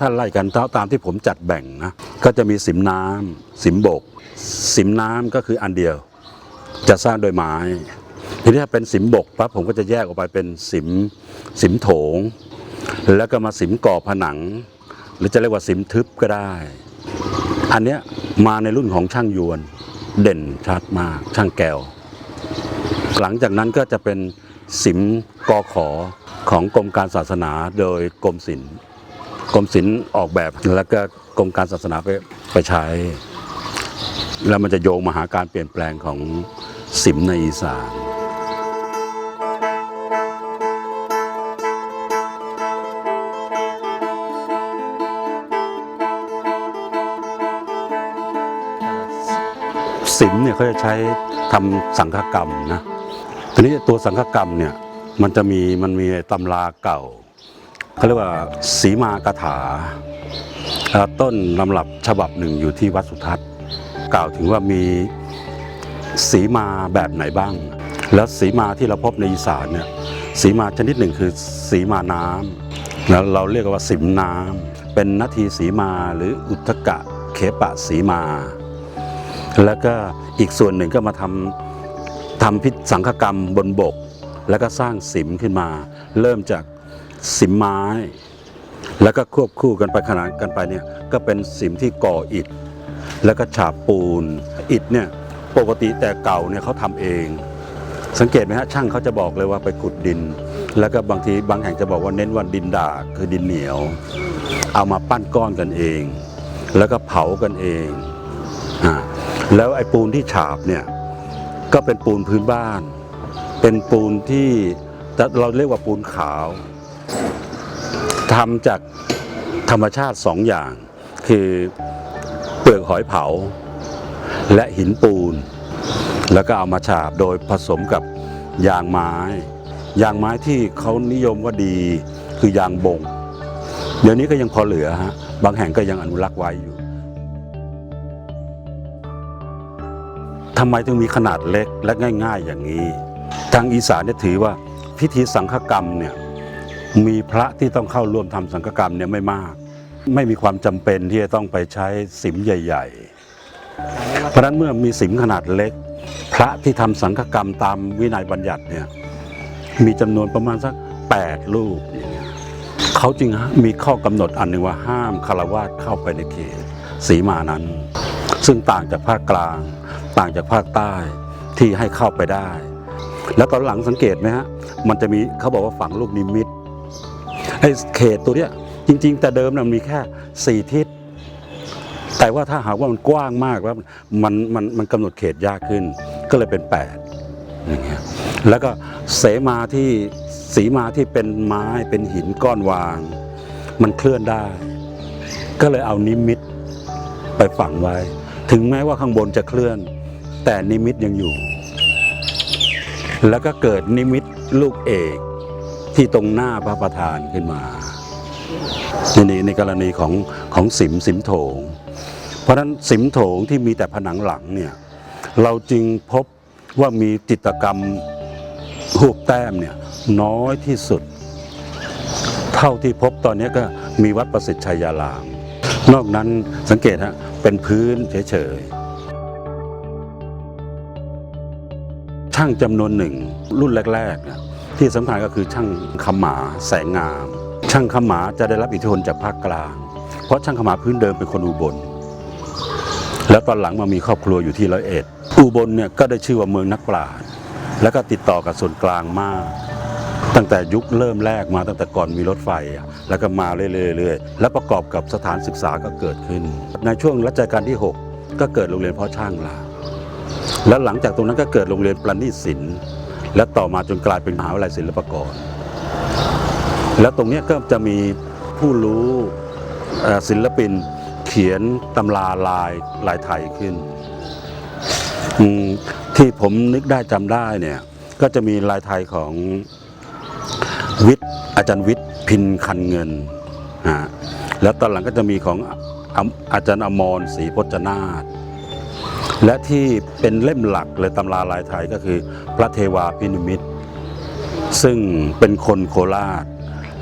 ถ้าไล่กันตามตามที่ผมจัดแบ่งนะก็จะมีสิมน้ำสิมบก สิมน้ำก็คืออันเดียว จะสร้างโดยไม้ ทีนี้ถ้าเป็นสิมบกปั๊บผมก็จะแยกออกไปเป็นสิมสิมโถง แล้วก็มาสิมก่อผนัง หรือจะเรียกว่าสิมทึบก็ได้ อันเนี้ยมาในรุ่นของช่างยวนเด่นชัดมากช่างแก้ว หลังจากนั้นก็จะเป็นสิมกอขอของกรมการศาสนาโดยกรมศิลป์ กรมศิลป์ออกแบบแล้วก็กรมการศาสนาไปไปใช้ แล้วมันจะโยงมาหาการเปลี่ยนแปลงของสิมในอีสานสิมเนี่ยเขาจะใช้ทำสังฆกรรมนะทีนี้ตัวสังฆกรรมเนี่ยมันจะมีมันมีตำราเก่า เขาเรียกว่าสีมากถา ต้นลำรับฉบับหนึ่งอยู่ที่วัดสุทัศน์ กล่าวถึงว่ามีสีมาแบบไหนบ้าง แล้วสีมาที่เราพบในอีสานเนี่ยสีมาชนิดหนึ่งคือสีมาน้ำแล้วเราเรียกว่าสิมน้ำเป็นนาทีสีมาหรืออุทกะเขปะสีมา แล้วก็อีกส่วนหนึ่งก็มาทำทำพิสังฆกรรมบนบก แล้วก็สร้างสิมขึ้นมา เริ่มจาก สิมไม้ แล้วก็ควบคู่กันไปขนานกันไปเนี่ยก็เป็นสิมที่ก่ออิฐ แล้วก็ฉาบปูนอิฐเนี่ยปกติแต่เก่าเนี่ยเขาทำเอง สังเกตไหมฮะช่างเขาจะบอกเลยว่าไปขุดดิน แล้วก็บางทีบางแห่งจะบอกว่าเน้นว่าดินด่าคือดินเหนียว เอามาปั้นก้อนกันเอง แล้วก็เผากันเองอ่าแล้วไอ้ปูนที่ฉาบเนี่ยก็เป็นปูนพื้นบ้าน เป็นปูนที่เราเรียกว่าปูนขาว ทำจากธรรมชาติสองอย่าง คือเปลือกหอยเผา และหินปูน แล้วก็เอามาฉาบโดยผสมกับยางไม้ ยางไม้ที่เขานิยมว่าดีคือยางบง เดี๋ยวนี้ก็ยังพอเหลือฮะบางแห่งก็ยังอนุรักษ์ไว้อยู่ทำไมถึงมีขนาดเล็กและง่าย ๆ อย่างนี้ ทางอีสานเนี่ยถือว่าพิธีสังฆกรรมเนี่ย มีพระที่ต้องเข้าร่วมทำสังฆกรรมเนี่ยไม่มาก ไม่มีความจำเป็นที่จะต้องไปใช้สิมใหญ่ ๆ เพราะนั้นเมื่อมีสิมขนาดเล็ก พระที่ทำสังฆกรรมตามวินัยบัญญัติเนี่ยมีจำนวนประมาณสัก 8 รูปอย่างเงี้ยเขาจึงมีข้อกำหนดอันหนึ่งว่าห้ามคารวาสเข้าไปในเขตสีมานั้น ซึ่งต่างจากภาคกลาง ต่างจากภาคใต้ที่ให้เข้าไปได้ แล้วตอนหลังสังเกตไหมฮะมันจะมีเขาบอกว่าฝังลูกนิมิต ไอ้เขตตัวเนี้ยจริง ๆ แต่เดิมมันมีแค่สี่ทิศ แต่ว่าถ้าหากว่ามันกว้างมากแล้วมันมันมันกำหนดเขตยากขึ้น ก็เลยเป็นแปดอย่างเงี้ยแล้วก็เสมาที่สีมาที่เป็นไม้เป็นหินก้อนวาง มันเคลื่อนได้ ก็เลยเอานิมิตไปฝังไว้ ถึงแม้ว่าข้างบนจะเคลื่อน แต่นิมิตยังอยู่ แล้วก็เกิดนิมิตลูกเอก ที่ตรงหน้าพระประธานขึ้นมาในนี้ในกรณีของของสิมสิมโถง เพราะฉะนั้นสิมโถงที่มีแต่ผนังหลังเนี่ยเราจึงพบว่ามีจิตกรรมรูปแต้มเนี่ยน้อยที่สุด เท่าที่พบตอนนี้ก็มีวัดประสิทธิ์ชัยยาราม นอกนั้นสังเกตฮะเป็นพื้นเฉยๆช่างจำนวนหนึ่งรุ่นแรกๆเนี่ย ที่สำคัญก็คือช่างขำหมาแสงงาม ช่างขำหมาจะได้รับอิทธิพลจากภาคกลาง เพราะช่างขำหมาพื้นเดิมเป็นคนอุบล แล้วตอนหลังมามีครอบครัวอยู่ที่ร้อยเอ็ดอุบลเนี่ยก็ได้ชื่อว่าเมืองนักปราชญ์แล้วก็ติดต่อกับส่วนกลางมาก ตั้งแต่ยุคเริ่มแรกมาตั้งแต่ก่อนมีรถไฟ แล้วก็มาเรื่อยๆแล้วประกอบกับสถานศึกษาก็เกิดขึ้น ในช่วงรัชกาลที่ 6 ก็เกิดโรงเรียนพ่อช่างลาแล้วหลังจากตรงนั้นก็เกิดโรงเรียนประณีตศิลป์ และต่อมาจนกลายเป็นมหาวิทยาลัยศิลปากร แล้วตรงนี้ก็จะมีผู้รู้ศิลปินเขียนตำราลายลายไทยขึ้น ที่ผมนึกได้จำได้เนี่ยก็จะมีลายไทยของวิทย์อาจารย์วิทย์พินคันเงินฮะแล้วตอนหลังก็จะมีของอาอาจารย์อมรศรีพจนาถ และที่เป็นเล่มหลักเลยตำราลายไทยก็คือพระเทวาพินิมิตซึ่งเป็นคนโคราช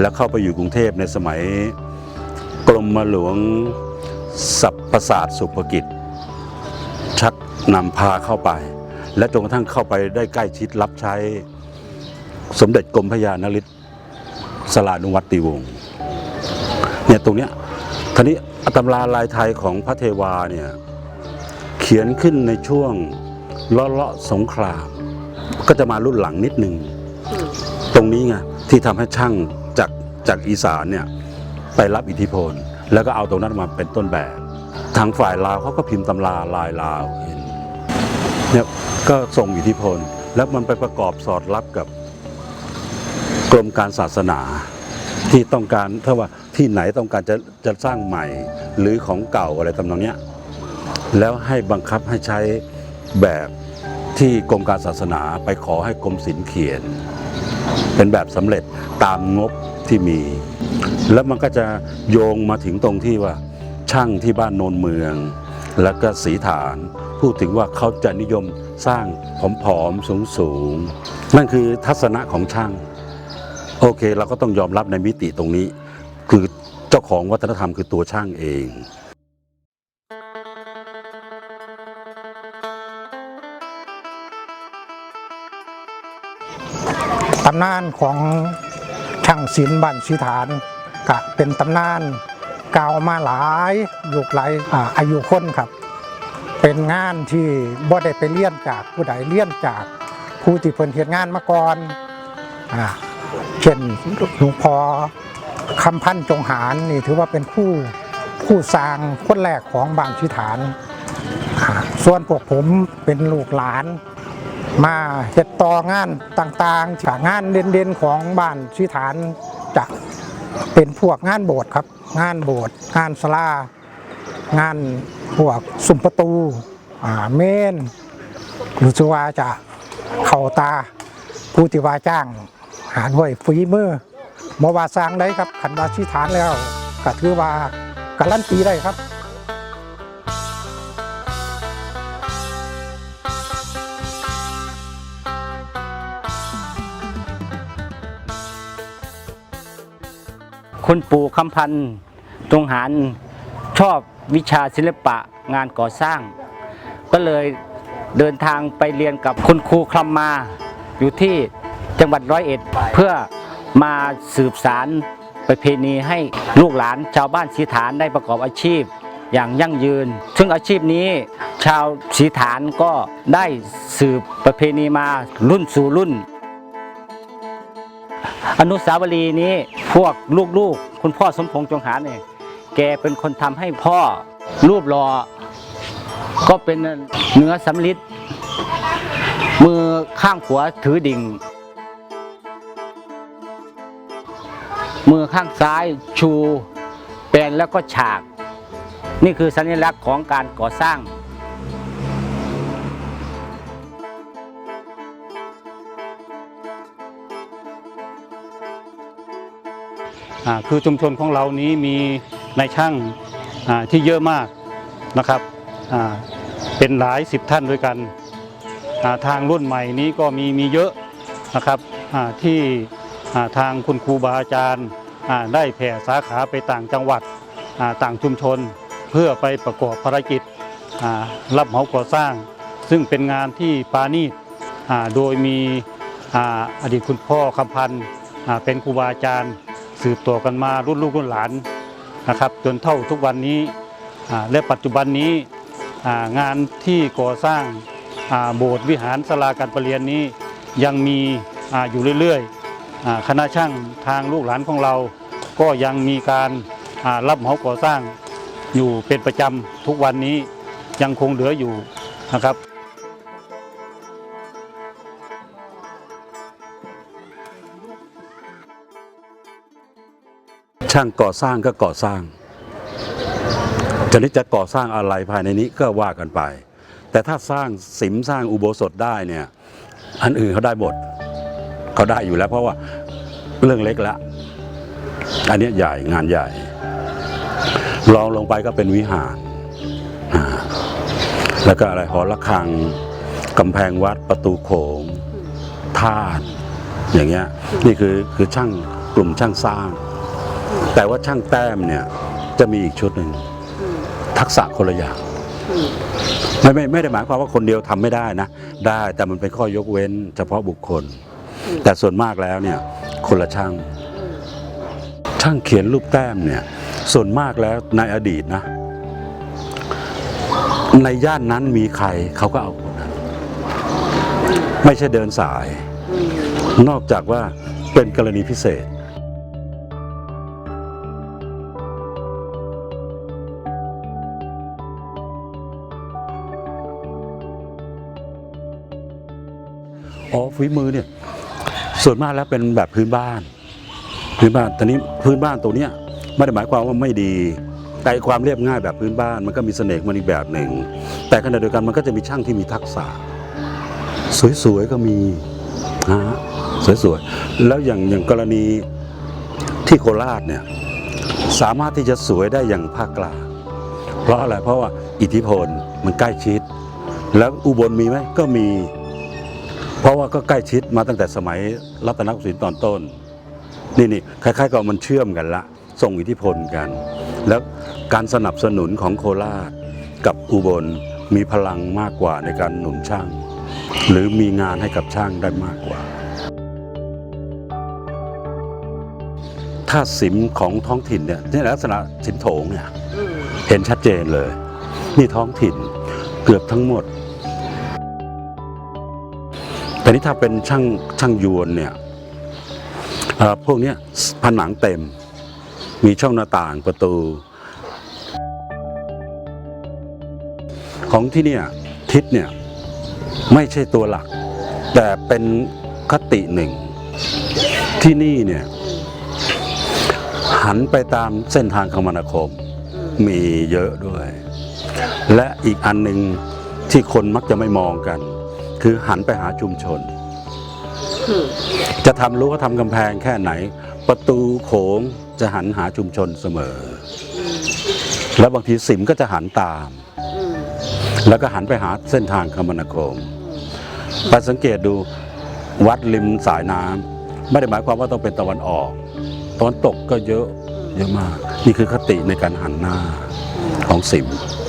แล้วเข้าไปอยู่กรุงเทพในสมัยกรมหลวงสัพประสาทสุภกิจ ชักนำพาเข้าไป และจนกระทั่งเข้าไปได้ใกล้ชิดรับใช้สมเด็จกรมพระยานริศสลานุวัตติวงศ์เนี่ยตรงเนี้ยทีนี้ตำราลายไทยของพระเทวาเนี่ย เขียนขึ้นในช่วงเลาะเลาะสงคราม ก็จะมารุ่นหลังนิดหนึ่ง ตรงนี้ไงที่ทำให้ช่างจากจากอีสานเนี่ยไปรับอิทธิพล แล้วก็เอาตรงนั้นมาเป็นต้นแบบ ทางฝ่ายลาวเขาก็พิมพ์ตำราลายลาวเนเนี่ยก็ส่งอิทธิพล แล้วมันไปประกอบสอดรับกับกรมการศาสนาที่ต้องการถ้าว่าที่ไหนต้องการจะจะสร้างใหม่หรือของเก่าอะไรตำนองเนี้ย แล้วให้บังคับให้ใช้แบบที่กรมการศาสนาไปขอให้กรมศิลป์เขียน เป็นแบบสำเร็จตามงบที่มี แล้วมันก็จะโยงมาถึงตรงที่ว่า ช่างที่บ้านโนนเมือง แล้วก็สีฐาน พูดถึงว่าเขาจะนิยมสร้างผอมๆสูงๆ นั่นคือทัศนะของช่าง โอเคเราก็ต้องยอมรับในมิติตรงนี้ คือเจ้าของวัฒนธรรมคือตัวช่างเองำนานของช่างศิลป์บ้านชีฐานก็เป็นตำนานเก่ามาหลายยุคหลายอาอายุคนครับ เป็นงานที่บ่ได้ไปเลี้ยนจากผู้ใดเลี้ยนจากผู้ที่เพิ่นเฮ็ดงานมาก่อนอ่าเช่นหลวงพ่อคำพันธ์จงหารนี่ถือว่าเป็นผู้ผู้สร้างคนแรกของบ้านชีฐาน ส่วนพวกผมเป็นลูกหลาน มาเฮ็ดต่องานต่างๆจากงานเด่นๆของบ้านชีฐานจะเป็นพวกงานโบสถ์ครับ งานโบสถ์งานสลางานพวกสุมประตูอ่าเมนรู้สึกว่าจะเข้าตาผู้ที่ว่าจ้าง หาด้วยฝีมือมาว่าสร้างได้ครับขันว่าชีฐานแล้วก็ถือว่าการันตีได้ครับ คุณปู่คำพันธ์ตรงหารชอบวิชาศิลปะงานก่อสร้าง ก็เลยเดินทางไปเรียนกับคุณครูคลำมาอยู่ที่จังหวัดร้อยเอ็ดเพื่อมาสืบสารประเพณีให้ลูกหลานชาวบ้านสีฐานได้ประกอบอาชีพอย่างยั่งยืน ซึ่งอาชีพนี้ชาวสีฐานก็ได้สืบประเพณีมารุ่นสู่รุ่น อนุสาวรีย์นี้พวกลูกๆ คุณพ่อสมพงษ์จงหารเนี่ยแกเป็นคนทำให้พ่อรูปหล่อก็เป็นเนื้อสำลิดมือข้างขวาถือดิ่ง มือข้างซ้ายชูแปลนแล้วก็ฉาก นี่คือสัญลักษณ์ของการก่อสร้าง คือชุมชนของเรานี้มีนายช่างที่เยอะมากนะครับเป็นหลายสิบท่านด้วยกันทางรุ่นใหม่นี้ก็มีมีเยอะนะครับที่ทางคุณครูบาอาจารย์ได้แผ่สาขาไปต่างจังหวัดต่างชุมชน เพื่อไปประกอบภารกิจรับเหมาก่อสร้าง ซึ่งเป็นงานที่ปาณีตโดยมีอดีตคุณพ่อคำพันธ์เป็นครูบาอาจารย์ สืบต่อกันมารุ่นลูกรุ่นหลานนะครับ จนเท่าทุกวันนี้และปัจจุบันนี้งานที่ก่อสร้างโบสถ์วิหารศาลาการประเรียนนี้ยังมีออยู่เรื่อยๆคณะช่างทางลูกหลานของเรา ก็ยังมีการรับเหมาก่อสร้างอยู่เป็นประจำทุกวันนี้ยังคงเหลืออยู่นะครับ ช่างก่อสร้างก็ก่อสร้างจะนี้จะก่อสร้างอะไรภายในนี้ก็ว่ากันไป แต่ถ้าสร้างสิมสร้างอุโบสถได้เนี่ยอันอื่นเขาได้หมดเขาได้อยู่แล้ว เพราะว่าเรื่องเล็กละอันนี้ใหญ่งานใหญ่ลองลงไปก็เป็นวิหารแล้วก็อะไรหอระฆังกำแพงวัดประตูโขงธาตุอย่างเงี้ยนี่คือคือช่างกลุ่มช่างสร้าง แต่ว่าช่างแต้มเนี่ยจะมีอีกชุดหนึ่งทักษะคนละอย่างไม่ไม่ไม่ได้หมายความว่าคนเดียวทำไม่ได้นะ ได้แต่มันเป็นข้อยกเว้นเฉพาะบุคคล แต่ส่วนมากแล้วเนี่ยคนละช่าง ช่างเขียนรูปแต้มเนี่ยส่วนมากแล้วในอดีตนะ ในย่านนั้นมีใครเขาก็เอาคนนั้นไม่ใช่เดินสาย นอกจากว่าเป็นกรณีพิเศษ ฝีมือเนี่ย ส่วนมากแล้วเป็นแบบพื้นบ้าน พื้นบ้านตอนนี้พื้นบ้านตัวเนี้ยไม่ได้หมายความว่าไม่ดี แต่ความเรียบง่ายแบบพื้นบ้านมันก็มีเสน่ห์มันอีกแบบหนึ่ง แต่ขณะเดียวกันมันก็จะมีช่างที่มีทักษะ สวยๆก็มีนะฮะสวยๆแล้วอย่างอย่างกรณีที่โคราชเนี่ยสามารถที่จะสวยได้อย่างภาคกลางเพราะอะไรเพราะว่าอิทธิพลมันใกล้ชิด แล้วอุบลมีไหมก็มี เพราะว่าก็ใกล้ชิดมาตั้งแต่สมัยรัตนโกสินทร์ตอนต้น นี่นี่คล้ายๆกับมันเชื่อมกันละ ส่งอิทธิพลกัน แล้วการสนับสนุนของโคราชกับอุบลมีพลังมากกว่าในการหนุนช่าง หรือมีงานให้กับช่างได้มากกว่าถ้าสิมของท้องถิ่นเนี่ยในลักษณะสิมโถงเนี่ยเห็นชัดเจนเลย นี่ท้องถิ่นเกือบทั้งหมด แต่นี่ถ้าเป็นช่างช่างยวนเนี่ยพวกนี้ผนังเต็ม มีช่องหน้าต่างประตู ของที่เนี่ยทิศเนี่ยไม่ใช่ตัวหลัก แต่เป็นคติหนึ่ง ที่นี่เนี่ยหันไปตามเส้นทางคมนาคม มีเยอะด้วย และอีกอันหนึ่งที่คนมักจะไม่มองกัน คือหันไปหาชุมชน จะทำรั้วทำกำแพงแค่ไหน ประตูโขงจะหันหาชุมชนเสมอ แล้วบางทีสิมก็จะหันตาม แล้วก็หันไปหาเส้นทางคมนาคมไปสังเกตดูวัดริมสายน้ำไม่ได้หมายความว่าต้องเป็นตะวันออก ตะวันตกก็เยอะเยอะมาก นี่คือคติในการหันหน้าของสิมอ